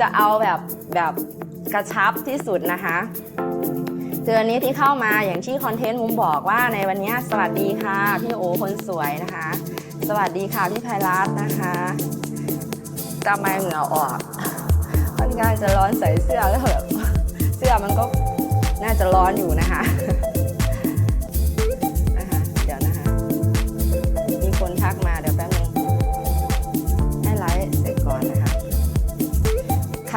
จะเอาแบบแบบกระชับที่สุดนะคะเดือนนี้ที่เข้ามาอย่างที่คอนเทนต์มุมบอกว่าในวันนี้สวัสดีค่ะพี่โอคนสวยนะคะ สวัสดีค่ะพี่ไพรัตน์นะคะกำไมเหงื่อออกค่อนข้างจะร้อนใส่เสื้อแล้วแบบเสื้อมันก็น่าจะร้อนอยู่นะคะ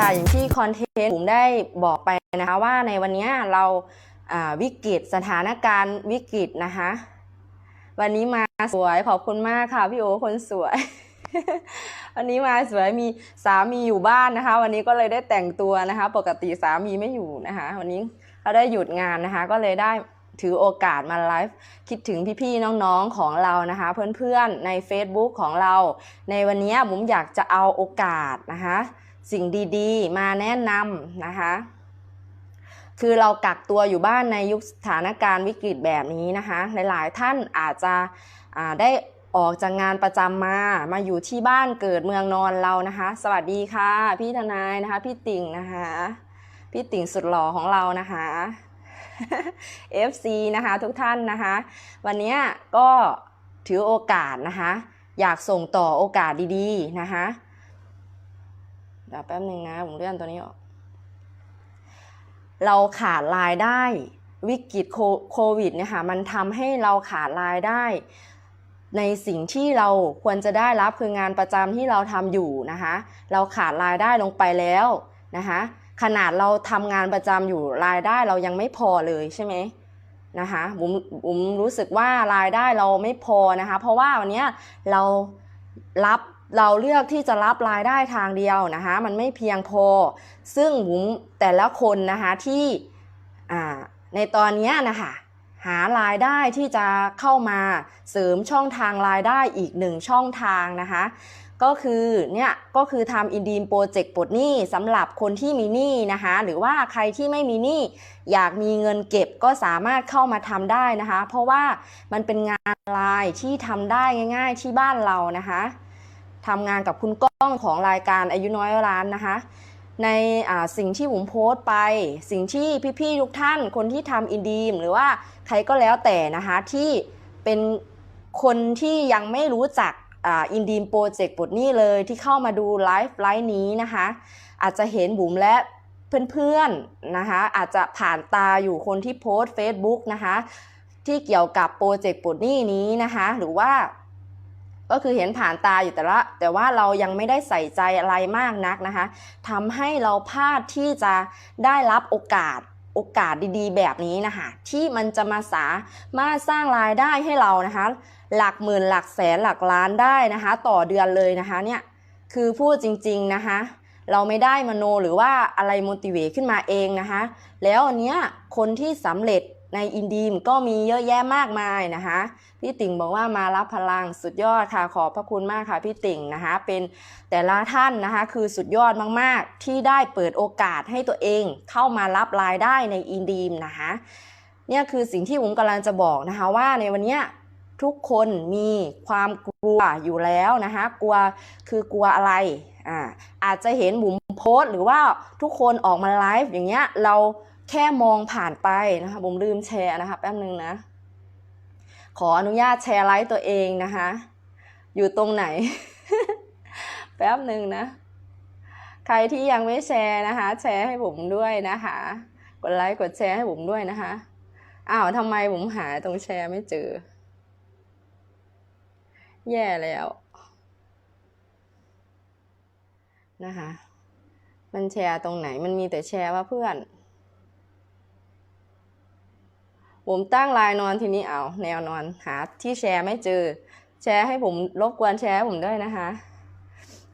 ค่ะอย่างที่คอนเทนต์ผมได้บอกไปนะคะว่าในวันนี้เราวิกฤตสถานการณ์วิกฤตนะคะวันนี้มาสวยขอบคุณมากค่ะพี่โอคนสวย วันนี้มาสวยมีสามีอยู่บ้านนะคะ วันนี้ก็เลยได้แต่งตัวนะคะ ปกติสามีไม่อยู่นะคะ วันนี้เขาได้หยุดงานนะคะ ก็เลยได้ถือโอกาสมาไลฟ์คิดถึงพี่ๆน้องๆของเรานะคะ เพื่อนๆใน Facebook ของเรา ในวันนี้ผมอยากจะเอาโอกาสนะคะ สิ่งดีๆ มาแนะนำนะคะ คือเรากักตัวอยู่บ้านในยุคสถานการณ์วิกฤตแบบนี้นะคะ หลายๆท่านอาจจะได้ออกจากงานประจำมา มาอยู่ที่บ้านเกิดเมืองนอนเรานะคะ สวัสดีค่ะ พี่ทนายนะคะ พี่ติ่งนะคะ พี่ติ่งสุดหล่อของเรานะคะ FC นะคะทุกท่านนะคะ วันนี้ก็ถือโอกาสนะคะ อยากส่งต่อโอกาสดีๆนะคะ เดี๋ยวแป๊บหนึ่งนะ ผมเลื่อนตัวนี้ออก เราขาดรายได้วิกฤตโควิดเนี่ยค่ะมันทำให้เราขาดรายได้ ในสิ่งที่เราควรจะได้รับคืองานประจำที่เราทำอยู่นะคะเราขาดรายได้ลงไปแล้วนะคะขนาดเราทำงานประจำอยู่รายได้เรายังไม่พอเลยใช่ไหมนะคะบุ๋มบุ๋มรู้สึกว่ารายได้เราไม่พอนะคะ เพราะว่าวันนี้เรารับ เราเลือกที่จะรับรายได้ทางเดียวนะคะมันไม่เพียงพอ ซึ่งบุ๋มแต่ละคนนะคะที่ในตอนนี้นะคะหารายได้ที่จะเข้ามาเสริมช่องทางรายได้อีกหนึ่งช่องทางนะคะก็คือเนี่ยก็คือทำอินดีมโปรเจกต์ปลดหนี้สำหรับคนที่มีหนี้นะคะหรือว่าใครที่ไม่มีหนี้อยากมีเงินเก็บก็สามารถเข้ามาทำได้นะคะ เพราะว่ามันเป็นงานลายที่ทำได้ง่าย ๆ ที่บ้านเรานะคะ ทำงานกับคุณก้องของรายการอายุน้อยร้านนะคะ ในสิ่งที่ผมโพสต์ไป สิ่งที่พี่ๆทุกท่านคนที่ทำอินดีม หรือว่าใครก็แล้วแต่นะคะที่เป็นคนที่ยังไม่รู้จักอินดีมโปรเจกต์บทนี้เลยที่เข้ามาดูไลฟ์ไลฟ์นี้นะคะ อาจจะเห็นบุ๋มและเพื่อนๆนะคะอาจจะผ่านตาอยู่คนที่โพสต์ Facebook นะคะที่เกี่ยวกับโปรเจกต์บทนี้นี้นะคะ หรือว่า ก็คือเห็นผ่านตาอยู่แต่ละแต่ว่าเรายังไม่ได้ใส่ใจอะไรมากนักนะคะทำให้เราพลาดที่จะได้รับโอกาสโอกาสดีๆ แบบนี้นะคะที่มันจะมาสามารถสร้างรายได้ให้เรานะคะ หลักหมื่นหลักแสนหลักล้านได้นะคะ ต่อเดือนเลยนะคะเนี่ยคือพูดจริง ๆนะคะ เราไม่ได้มโนหรือว่าอะไรโมติเวขึ้นมาเองนะคะ แล้วอันเนี้ยคนที่สำเร็จ ในอินดีมก็มีเยอะแยะมากมายนะคะ พี่ติ่งบอกว่ามารับพลังสุดยอดค่ะขอบพระคุณมากค่ะพี่ติ่งนะคะ เป็นแต่ละท่านนะคะคือสุดยอดมากๆ ที่ได้เปิดโอกาสให้ตัวเองเข้ามารับรายได้ในอินดีมนะคะเนี่ยคือสิ่งที่ผมกำลังจะบอกนะคะว่าในวันนี้ทุกคนมีความกลัวอยู่แล้วนะคะกลัวคือกลัวอะไรอ่าอาจจะเห็นบุ๋มโพสต์หรือว่าทุกคนออกมาไลฟ์อย่างเงี้ยเรา แค่มองผ่านไปนะคะบุ๋มลืมแชร์นะคะแป๊บนึงนะ ขออนุญาตแชร์ไลฟ์ตัวเองนะคะ อยู่ตรงไหน แป๊บหนึ่งนะ ใครที่ยังไม่แชร์นะคะ แชร์ให้ผมด้วยนะคะ กดไลค์กดแชร์ให้ผมด้วยนะคะอ้าวทำไมผมหาตรงแชร์ไม่เจอ แย่แล้วนะคะ มันแชร์ตรงไหนมันมีแต่แชร์ว่าเพื่อน ผมตั้งลน์นอนทีนี้เอาแนวนอนหาที่แชร์ไม่เจอ แชร์ให้ผมรบกวนแชร์ให้ผมด้วยนะคะ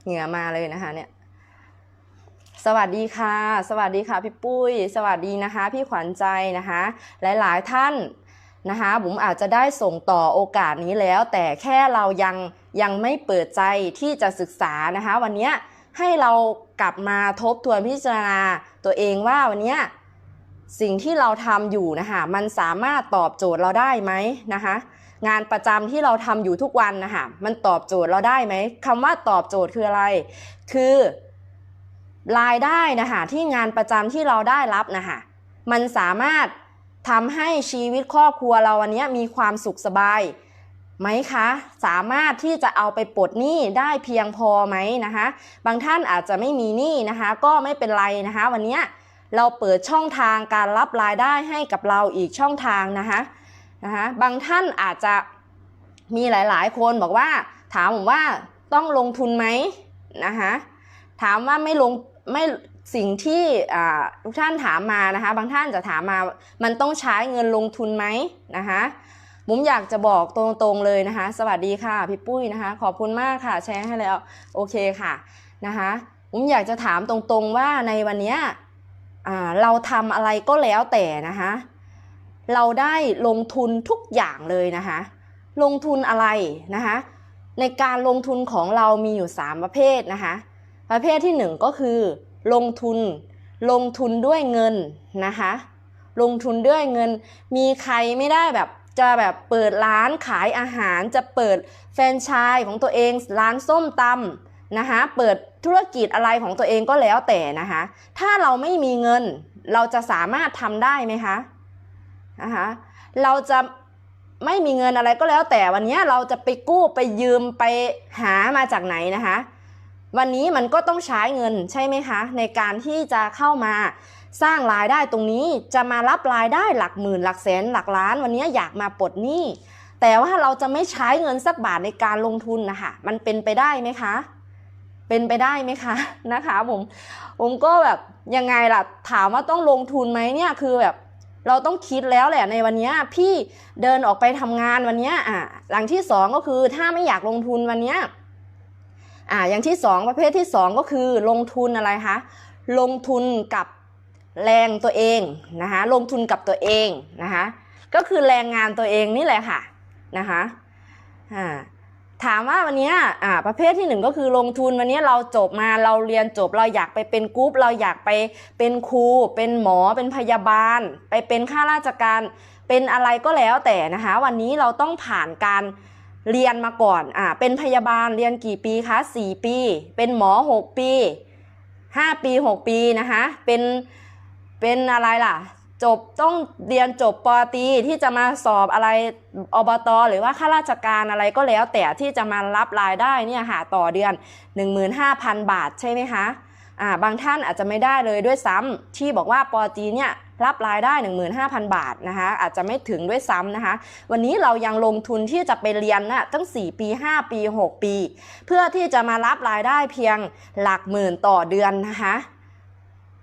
เหงื่อมาเลยนะคะเนี่ย สวัสดีค่ะ สวัสดีค่ะพี่ปุ้ย สวัสดีนะคะ พี่ขวัญใจนะคะ หลายๆท่านนะคะผมอาจจะได้ส่งต่อโอกาสนี้แล้ว แต่แค่เรายังยังไม่เปิดใจที่จะศึกษานะคะ วันนี้ให้เรากลับมาทบทวนพิจารณาตัวเองว่าวันนี้ สิ่งที่เราทำอยู่นะคะมันสามารถตอบโจทย์เราได้ไหมนะคะงานประจำที่เราทำอยู่ทุกวันนะคะมันตอบโจทย์เราได้ไหมคำว่าตอบโจทย์คืออะไร คือรายได้นะคะที่งานประจำที่เราได้รับนะคะมันสามารถทำให้ชีวิตครอบครัวเราวันนี้มีความสุขสบายไหมคะ สามารถที่จะเอาไปปลดหนี้ได้เพียงพอไหมนะคะ บางท่านอาจจะไม่มีหนี้นะคะ ก็ไม่เป็นไรนะคะ วันนี้ เราเปิดช่องทางการรับรายได้ให้กับเราอีกช่องทางนะคะนะคะบางท่านอาจจะมีหลายๆ คนบอกว่าถามผมว่าต้องลงทุนไหมนะคะถามว่าไม่ลงไม่สิ่งที่ทุกท่านถามมานะคะบางท่านจะถามมามันต้องใช้เงินลงทุนไหมนะคะบุ๋มอยากจะบอกตรงๆเลยนะคะ สวัสดีค่ะพี่ปุ้ยนะคะ ขอบคุณมากค่ะแชร์ให้แล้วโอเคค่ะนะคะบุ๋มอยากจะถามตรงๆว่าในวันนี้ เราทำอะไรก็แล้วแต่นะคะเราได้ลงทุนทุกอย่างเลยนะคะลงทุนอะไรนะคะในการลงทุนของเรามีอยู่ 3 ประเภทนะคะประเภทที่ 1 ก็คือ ลงทุนลงทุนด้วยเงินนะคะลงทุนด้วยเงิน มีใครไม่ได้แบบจะแบบเปิดร้านขายอาหารจะเปิดแฟรนไชส์ของตัวเอง ร้านส้มตำ นะคะเปิดธุรกิจอะไรของตัวเองก็แล้วแต่นะคะถ้าเราไม่มีเงินเราจะสามารถทำได้ไหมคะนะคะเราจะไม่มีเงินอะไรก็แล้วแต่วันนี้เราจะไปกู้ไปยืมไปหามาจากไหนนะคะวันนี้มันก็ต้องใช้เงินใช่ไหมคะในการที่จะเข้ามาสร้างรายได้ตรงนี้จะมารับรายได้หลักหมื่นหลักแสนหลักล้าน วันนี้อยากมาปลดหนี้แต่ว่าเราจะไม่ใช้เงินสักบาทในการลงทุนนะคะมันเป็นไปได้ไหมคะ เป็นไปได้ไหมคะนะคะผมผมก็แบบยังไงล่ะถามว่าต้องลงทุนไหมเนี่ยคือแบบเราต้องคิดแล้วแหละในวันนี้พี่เดินออกไปทำงานวันนี้อะหลังที่สองก็คือถ้าไม่อยากลงทุนวันนี้อ่าอย่างที่สองประเภทที่สองก็คือลงทุนอะไรคะลงทุนกับแรงตัวเองนะคะลงทุนกับตัวเองนะคะก็คือแรงงานตัวเองนี่แหละค่ะนะคะอ่า ถามว่าวันนี้อ่าประเภทที่หนึ่งก็คือลงทุนวันนี้เราจบมาเราเรียนจบเราอยากไปเป็นกรุ๊ปเราอยากไปเป็นครู เป็นหมอเป็นพยาบาล ไปเป็นข้าราชการ เป็นอะไรก็แล้วแต่นะคะวันนี้เราต้องผ่านการเรียนมาก่อนอ่าเป็นพยาบาลเรียนกี่ปีคะ4ปี เป็นหมอ 6 ปี 5 ปี 6 ปีนะคะเป็นเป็นอะไรล่ะ จบต้องเรียนจบปตีที่จะมาสอบอะไรอบตหรือว่าข้าราชการอะไรก็แล้ว แต่ที่จะมารับรายได้เนี่ยค่ะต่อเดือน 15,000 บาทใช่ไหมคะอ่าบางท่านอาจจะไม่ได้เลยด้วยซ้ำที่บอกว่าปตีเนี่ยรับรายได้ 15,000 บาทนะคะอาจจะไม่ถึงด้วยซ้ำนะคะ วันนี้เรายังลงทุนที่จะไปเรียนน่ะตั้ง 4 ปี 5 ปี 6 ปี เพื่อที่จะมารับรายได้เพียงหลักหมื่นต่อเดือนนะคะ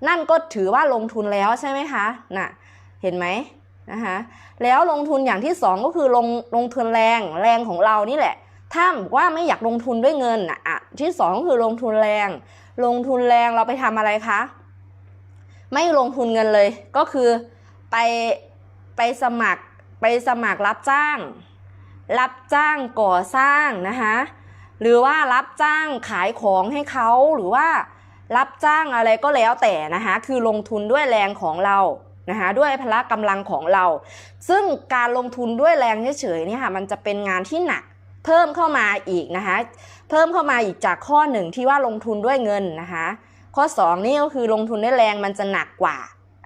นั่นก็ถือว่าลงทุนแล้วใช่ไหมคะน่ะเห็นไหมนะคะแล้วลงทุนอย่างที่สองก็คือลงลงทุนแรงแรงของเรานี่แหละ ถ้าบอกว่าไม่อยากลงทุนด้วยเงินอะที่สองคือลงทุนแรง ลงทุนแรงเราไปทำอะไรคะไม่ลงทุนเงินเลยก็คือไปไปสมัครไปสมัครรับจ้าง รับจ้างก่อสร้างนะคะหรือว่ารับจ้างขายของให้เขาหรือว่า รับจ้างอะไรก็แล้วแต่นะคะคือลงทุนด้วยแรงของเรานะคะด้วยพละกำลังของเรา ซึ่งการลงทุนด้วยแรงเฉยๆนี่ค่ะมันจะเป็นงานที่หนักเพิ่มเข้ามาอีกนะคะเพิ่มเข้ามาอีกจากข้อหนึ่งที่ว่าลงทุนด้วยเงินนะคะข้อ 2 นี่ก็คือลงทุนด้วยแรงมันจะหนักกว่า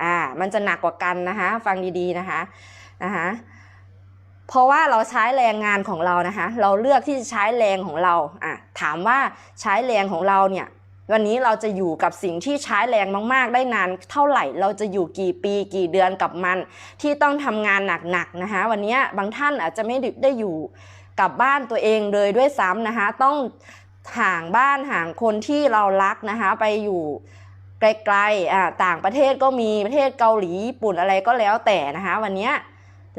อ่ามันจะหนักกว่ากันนะคะฟังดีๆนะคะนะคะเพราะว่าเราใช้แรงงานของเรานะคะ เราเลือกที่จะใช้แรงของเราอะถามว่าใช้แรงของเราเนี่ย วันนี้เราจะอยู่กับสิ่งที่ใช้แรงมาก ๆ ได้นาน เท่าไหร่เราจะอยู่กี่ปีกี่เดือนกับมัน ที่ต้องทำงานหนักๆนะคะวันนี้บางท่านอาจจะไม่ได้อยู่กับบ้านตัวเองเลยด้วยซ้ำนะคะต้องห่างบ้านห่างคนที่เรารักนะคะไปอยู่ไกลๆอ่าต่างประเทศก็มีประเทศเกาหลีญี่ปุ่นอะไรก็แล้วแต่นะคะ วันนี้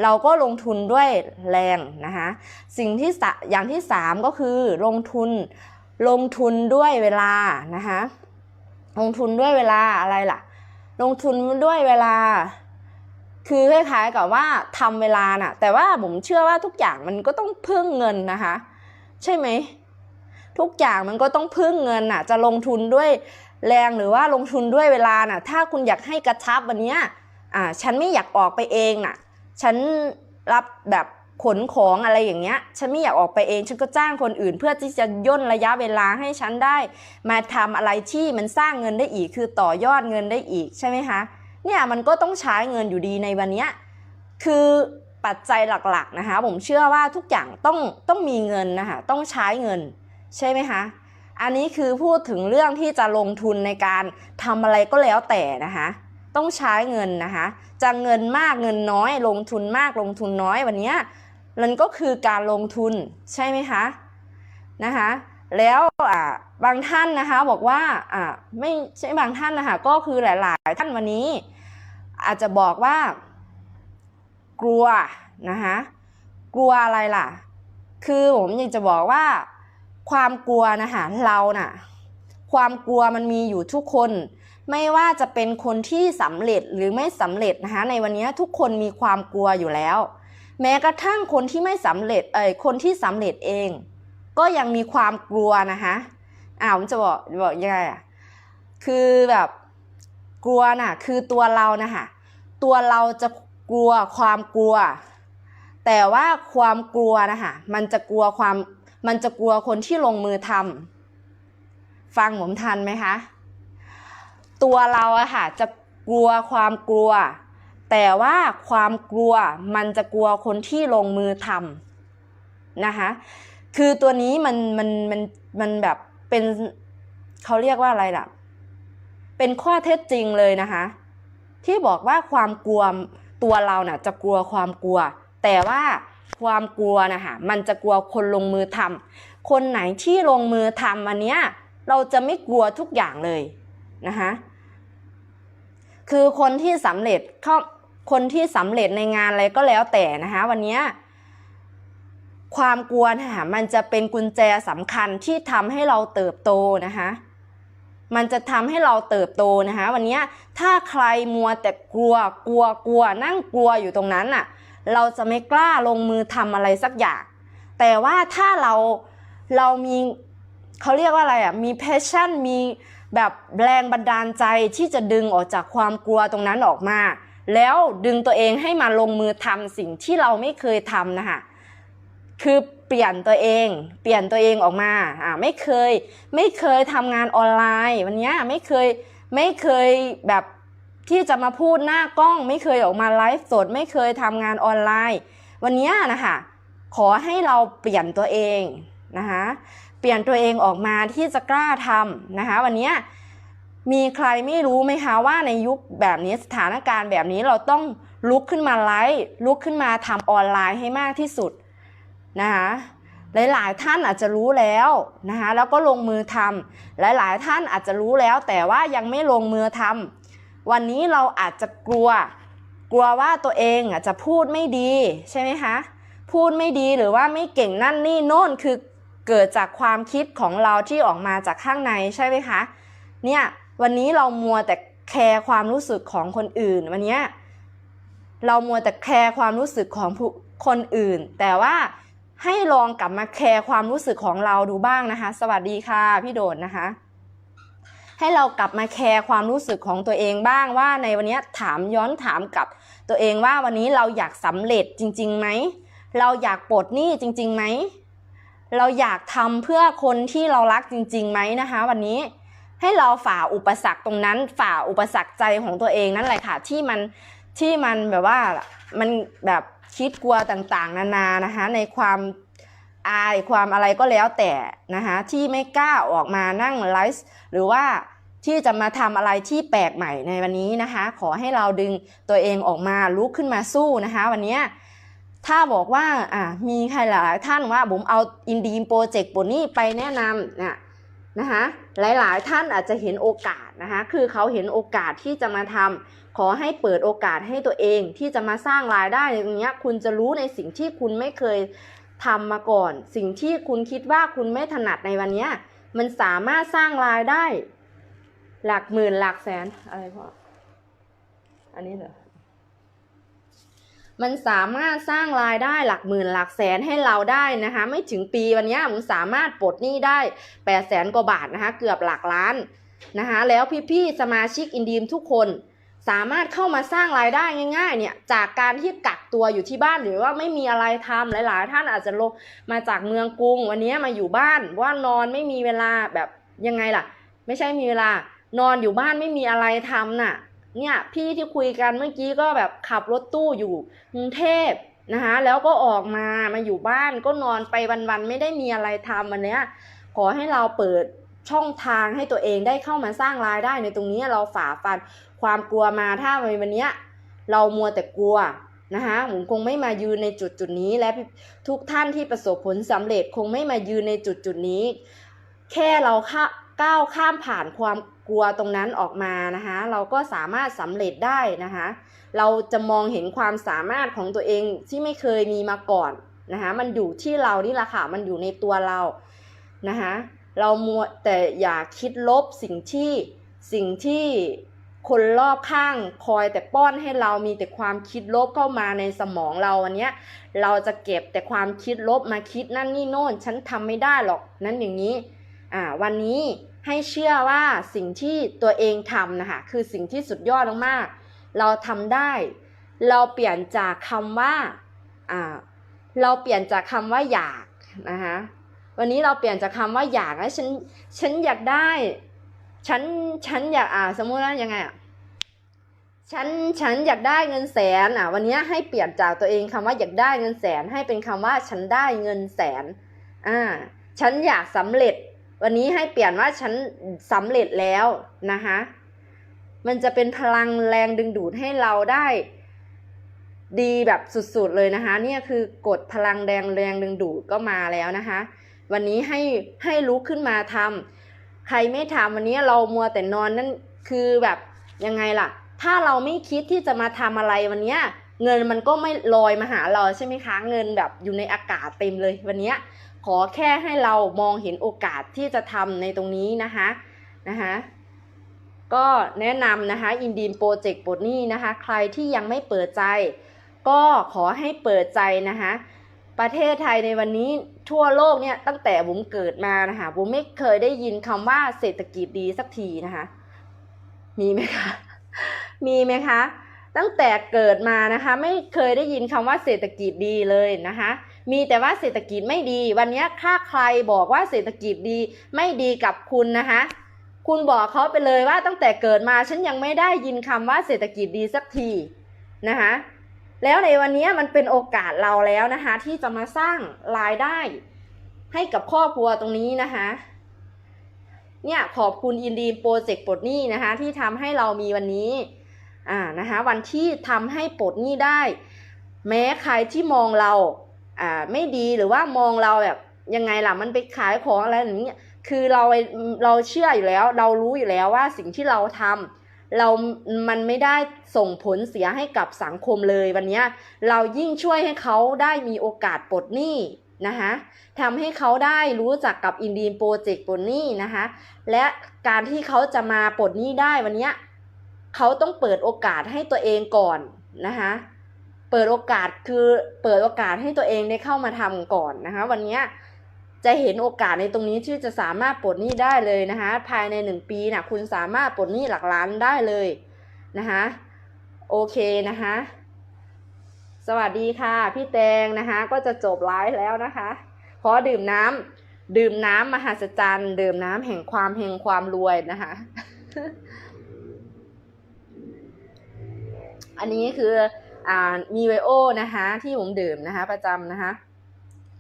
เราก็ลงทุนด้วยแรงนะคะสิ่งที่อย่างที่ 3 ก็คือลงทุน ลงทุนด้วยเวลานะคะลงทุนด้วยเวลาอะไรล่ะ ลงทุนด้วยเวลา คือคล้ายๆกับว่าทำเวลาน่ะ แต่ว่าผมเชื่อว่าทุกอย่างมันก็ต้องพึ่งเงินนะคะ ใช่ไหมทุกอย่างมันก็ต้องพึ่งเงินน่ะ จะลงทุนด้วยแรงหรือว่าลงทุนด้วยเวลาน่ะ ถ้าคุณอยากให้กระชับวันนี้อ่า ฉันไม่อยากออกไปเองน่ะ ฉันรับแบบ ขนของอะไรอย่างเงี้ย ฉันไม่อยากออกไปเอง ฉันก็จ้างคนอื่น เพื่อที่จะย่นระยะเวลาให้ฉันได้ มาทำอะไรที่มันสร้างเงินได้อีก คือต่อยอดเงินได้อีกใช่ไหมคะ เนี่ยมันก็ต้องใช้เงินอยู่ดีในวันเนี้ยคือปัจจัยหลักๆนะคะ ผมเชื่อว่าทุกอย่างต้องต้องมีเงินนะคะ ต้องใช้เงิน ใช่ไหมคะ อันนี้คือพูดถึงเรื่องที่จะลงทุนในการทำอะไรก็แล้วแต่นะคะต้องใช้เงินนะคะ จะเงินมากเงินน้อย ลงทุนมากลงทุนน้อยวันเนี้ย มันก็คือการลงทุนใช่ไหมคะนะคะแล้วอ่าบางท่านนะคะบอกว่าอ่าไม่ใช่บางท่านนะคะก็คือหลาย ๆ ท่านวันนี้ อาจจะบอกว่า กลัวนะคะกลัวอะไรล่ะ คือผมอยากจะบอกว่า ความกลัวนะคะเราน่ะความกลัวมันมีอยู่ทุกคน ไม่ว่าจะเป็นคนที่สำเร็จหรือไม่สำเร็จนะคะในวันนี้ทุกคนมีความกลัวอยู่แล้ว แม้กระทั่งคนที่ไม่สำเร็จเอ่ยคนที่สำเร็จเอง ก็ยังมีความกลัวนะคะอ่าผมจะบอกบอกยังไงอะคือแบบกลัวน่ะคือตัวเรานะคะตัวเราจะกลัวความกลัว แต่ว่าความกลัวนะคะมันจะกลัวความมันจะกลัวคนที่ลงมือทำฟังผมทันไหมคะ ตัวเราอะค่ะจะกลัวความกลัว แต่ว่าความกลัวมันจะกลัวคนที่ลงมือทำนะคะคือตัวนี้มันมันมันมันแบบเป็นเขาเรียกว่าอะไรล่ะ เป็นข้อเท็จจริงเลยนะคะที่บอกว่าความกลัวตัวเราน่ะจะกลัวความกลัว แต่ว่าความกลัวนะคะมันจะกลัวคนลงมือทำคนไหนที่ลงมือทำอันเนี้ยเราจะไม่กลัวทุกอย่างเลยนะคะคือคนที่สำเร็จเขา คนที่สำเร็จในงานอะไรก็แล้วแต่นะคะวันนี้ความกลัวนะคะมันจะเป็นกุญแจสำคัญที่ทำให้เราเติบโตนะคะมันจะทำให้เราเติบโตนะคะวันนี้ถ้าใครมัวแต่กลัวกลัวกลัวนั่งกลัวอยู่ตรงนั้นน่ะเราจะไม่กล้าลงมือทำอะไรสักอย่าง แต่ว่าถ้าเราเรามีเขาเรียกว่าอะไรอะมีแพชชั่นมีแบบแรงบันดาลใจที่จะดึงออกจากความกลัวตรงนั้นออกมา แล้วดึงตัวเองให้มาลงมือทำสิ่งที่เราไม่เคยทำนะคะคือเปลี่ยนตัวเอง เปลี่ยนตัวเองออกมาอ่าไม่เคยไม่เคยทำงานออนไลน์วันนี้ไม่เคยไม่เคยแบบที่จะมาพูดหน้ากล้อง ไม่เคยออกมาไลฟ์สด ไม่เคยทำงานออนไลน์ วันนี้นะคะขอให้เราเปลี่ยนตัวเองนะคะเปลี่ยนตัวเองออกมาที่จะกล้าทำนะคะวันนี้ มีใครไม่รู้ไหมคะว่าในยุคแบบนี้สถานการณ์แบบนี้เราต้องลุกขึ้นมาไลฟ์ลุกขึ้นมาทำออนไลน์ให้มากที่สุดนะคะหลายๆท่านอาจจะรู้แล้วนะคะแล้วก็ลงมือทำหลายๆท่านอาจจะรู้แล้ว แต่ว่ายังไม่ลงมือทำวันนี้เราอาจจะกลัว กลัวว่าตัวเองอาจจะพูดไม่ดีใช่ไหมคะพูดไม่ดีหรือว่าไม่เก่งนั่นนี่โน่นคือเกิดจากความคิดของเราที่ออกมาจากข้างในใช่ไหมคะเนี่ย วันนี้เรามัวแต่แคร์ความรู้สึกของคนอื่น วันนี้เรามัวแต่แคร์ความรู้สึกของคนอื่น แต่ว่าให้ลองกลับมาแคร์ความรู้สึกของเราดูบ้างนะคะ สวัสดีค่ะพี่โดดนะคะ ให้เรากลับมาแคร์ความรู้สึกของตัวเองบ้างว่าในวันนี้ถามย้อนถามกับตัวเองว่าวันนี้เราอยากสำเร็จจริงๆไหมเราอยากปลดหนี้จริงๆไหมเราอยากทำเพื่อคนที่เรารักจริงๆไหมนะคะ วันนี้ ให้เราฝ่าอุปสรรคตรงนั้น ฝ่าอุปสรรคใจของตัวเองนั่นแหละค่ะที่มันที่มันแบบว่ามันแบบคิดกลัวต่างๆ นานานะคะในความอายความอะไรก็แล้วแต่นะคะที่ไม่กล้าออกมานั่งไลฟ์หรือว่าที่จะมาทำอะไรที่แปลกใหม่ในวันนี้นะคะ ขอให้เราดึงตัวเองออกมาลุกขึ้นมาสู้นะคะ วันนี้ถ้าบอกว่าอ่ามีใครหลายท่านว่าผมเอาอินดีมโปรเจกต์บนนี้ไปแนะนำน่ะ นะคะหลายๆ ท่านอาจจะเห็นโอกาสนะคะคือเขาเห็นโอกาสที่จะมาทำขอให้เปิดโอกาสให้ตัวเองที่จะมาสร้างรายได้อย่างเงี้ยคุณจะรู้ในสิ่งที่คุณไม่เคยทำมาก่อน สิ่งที่คุณคิดว่าคุณไม่ถนัดในวันเนี้ยมันสามารถสร้างรายได้ หลักหมื่นหลักแสนอะไรพ่ออันนี้เหรอ มันสามารถสร้างรายได้หลักหมื่นหลักแสนให้เราได้นะคะ ไม่ถึงปีวันนี้มันสามารถปลดหนี้ได้แปดแสนกว่าบาทนะคะเกือบหลักล้านนะคะแล้วพี่ๆสมาชิกอินดีมทุกคนสามารถเข้ามาสร้างรายได้ง่าย ๆ เนี่ยจากการที่กักตัวอยู่ที่บ้านหรือว่าไม่มีอะไรทำหลายๆ ท่านอาจจะลงมาจากเมืองกรุง วันนี้มาอยู่บ้านว่านอนไม่มีเวลาแบบยังไงล่ะ ไม่ใช่มีเวลานอนอยู่บ้านไม่มีอะไรทำน่ะ เนี่ยพี่ที่คุยกันเมื่อกี้ก็แบบขับรถตู้อยู่กรุงเทพนะคะแล้วก็ออกมามาอยู่บ้านก็นอนไปวันๆไม่ได้มีอะไรทำวันเนี้ยขอให้เราเปิดช่องทางให้ตัวเองได้เข้ามาสร้างรายได้ในตรงนี้เราฝ่าฟันความกลัวมาถ้าวันเนี้ยเรามัวแต่กลัวนะคะผมคงไม่มายืนในจุดจุดนี้และทุกท่านที่ประสบผลสำเร็จคงไม่มายืนในจุดจุดนี้ แค่เราข้า ก้าวข้ามผ่านความกลัวตรงนั้นออกมานะคะเราก็สามารถสำเร็จได้นะคะเราจะมองเห็นความสามารถของตัวเองที่ไม่เคยมีมาก่อนนะคะมันอยู่ที่เรานี่แหละค่ะมันอยู่ในตัวเรานะคะเรามัวแต่อย่าคิดลบสิ่งที่สิ่งที่คนรอบข้างคอยแต่ป้อนให้เรามีแต่ความคิดลบเข้ามาในสมองเราอันเนี้ยเราจะเก็บแต่ความคิดลบมาคิดนั่นนี่โน่นฉันทำไม่ได้หรอกนั้นอย่างนี้อ่าวันนี้ ให้เชื่อว่าสิ่งที่ตัวเองทำนะคะคือสิ่งที่สุดยอดมากๆ เราทำได้ เราเปลี่ยนจากคำว่าอ่าเราเปลี่ยนจากคำว่าอยากนะคะวันนี้เราเปลี่ยนจากคำว่าอยากนะฉันฉันอยากได้ฉันฉันอยากอ่าสมมติว่ายังไงอะฉันฉันอยากได้เงินแสนอะวันนี้ให้เปลี่ยนจากตัวเองคำว่าอยากได้เงินแสนให้เป็นคำว่าฉันได้เงินแสนอ่าฉันอยากสำเร็จ วันนี้ให้เปลี่ยนว่าฉันสำเร็จแล้วนะคะมันจะเป็นพลังแรงดึงดูดให้เราได้ดีแบบสุดๆเลยนะคะเนี่ยคือกดพลังแรงแรงดึงดูดก็มาแล้วนะคะ วันนี้ให้ให้ลุกขึ้นมาทำใครไม่ทำวันนี้เรามัวแต่นอนนั่นคือแบบยังไงล่ะ ถ้าเราไม่คิดที่จะมาทำอะไรวันนี้เงินมันก็ไม่ลอยมาหาเราใช่ไหมคะ เงินแบบอยู่ในอากาศเต็มเลยวันนี้ ขอแค่ให้เรามองเห็นโอกาสที่จะทำในตรงนี้นะคะนะคะก็แนะนำนะคะอินดีมโปรเจกต์ปลดหนี้นะคะ ใครที่ยังไม่เปิดใจ ก็ขอให้เปิดใจนะคะประเทศไทยในวันนี้ทั่วโลกเนี่ยตั้งแต่บุ๋มเกิดมานะคะบุ๋มไม่เคยได้ยินคำว่าเศรษฐกิจดีสักทีนะคะ มีไหมคะ มีไหมคะ ตั้งแต่เกิดมานะคะ ไม่เคยได้ยินคำว่าเศรษฐกิจดีเลยนะคะ มีแต่ว่าเศรษฐกิจไม่ดี วันนี้ถ้าใครบอกว่าเศรษฐกิจดีไม่ดีกับคุณนะคะคุณบอกเขาไปเลยว่าตั้งแต่เกิดมาฉันยังไม่ได้ยินคำว่าเศรษฐกิจดีสักทีนะคะแล้วในวันนี้มันเป็นโอกาสเราแล้วนะคะที่จะมาสร้างรายได้ให้กับครอบครัวตรงนี้นะคะเนี่ยขอบคุณอินดีมโปรเจกต์ปลดหนี้นะคะที่ทำให้เรามีวันนี้อ่านะคะวันที่ทำให้ปลดหนี้ได้ แม้ใครที่มองเรา อ่าไม่ดีหรือว่ามองเราแบบยังไงล่ะมันไปขายของอะไรอย่างเงี้ยคือเราเราเชื่ออยู่แล้ว เรารู้อยู่แล้วว่าสิ่งที่เราทำเรา มันไม่ได้ส่งผลเสียให้กับสังคมเลยวันนี้เรายิ่งช่วยให้เขาได้มีโอกาสปลดหนี้นะคะทำให้เขาได้รู้จักกับอินดีมโปรเจกต์ปลดหนี้นะคะและการที่เขาจะมาปลดหนี้ได้วันนี้เขาต้องเปิดโอกาสให้ตัวเองก่อนนะคะ เปิดโอกาสคือเปิดโอกาสให้ตัวเองได้เข้ามาทำก่อนนะคะ วันนี้จะเห็นโอกาสในตรงนี้ที่จะสามารถปลดหนี้ได้เลยนะคะ ภายในหนึ่งปีนะคุณสามารถปลดหนี้หลักล้านได้เลยนะคะโอเคนะคะสวัสดีค่ะ พี่แตงนะคะ ก็จะจบไลฟ์แล้วนะคะขอดื่มน้ำดื่มน้ำมหัศจรรย์ ดื่มน้ำแห่งความแห่งความรวยนะคะ อันนี้คือ มีไวโอนะคะที่ผมดื่มนะคะประจำนะคะ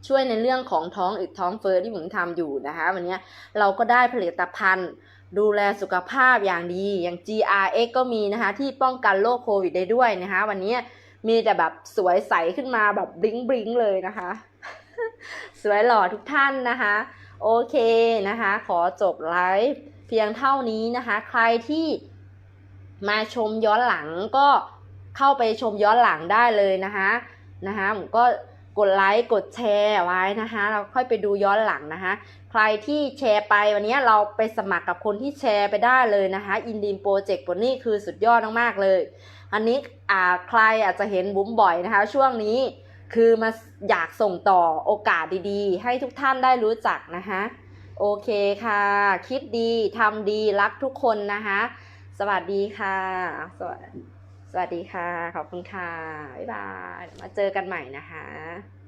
ช่วยในเรื่องของท้องอึดท้องเฟ้อที่ผมทำอยู่นะคะ วันนี้เราก็ได้ผลิตภัณฑ์ ดูแลสุขภาพอย่างดีอย่าง GRX ก็มีนะคะที่ป้องกันโรคโควิดได้ด้วยนะคะ วันนี้มีแต่แบบสวยใสขึ้นมาแบบบลิงบลิงเลยนะคะ สวยหล่อทุกท่านนะคะ โอเคนะคะ ขอจบไลฟ์เพียงเท่านี้นะคะ ใครที่มาชมย้อนหลังก็ เข้าไปชมย้อนหลังได้เลยนะคะนะคะผมก็กดไลค์กดแชร์ไว้นะคะเราค่อยไปดูย้อนหลังนะคะใครที่แชร์ไปวันนี้เราไปสมัครกับคนที่แชร์ไปได้เลยนะคะอินดีมโปรเจกต์บนนี่คือสุดยอดมากๆเลย อันนี้อ่าใครอาจจะเห็นบุ้มบ่อยนะคะ ช่วงนี้คือมาอยากส่งต่อโอกาสดีๆ ให้ทุกท่านได้รู้จักนะคะโอเคค่ะ คิดดีทำดีรักทุกคนนะคะ สวัสดีค่ะ สวัส สวัสดีค่ะ ขอบคุณค่ะ บ๊ายบาย มาเจอกันใหม่นะคะ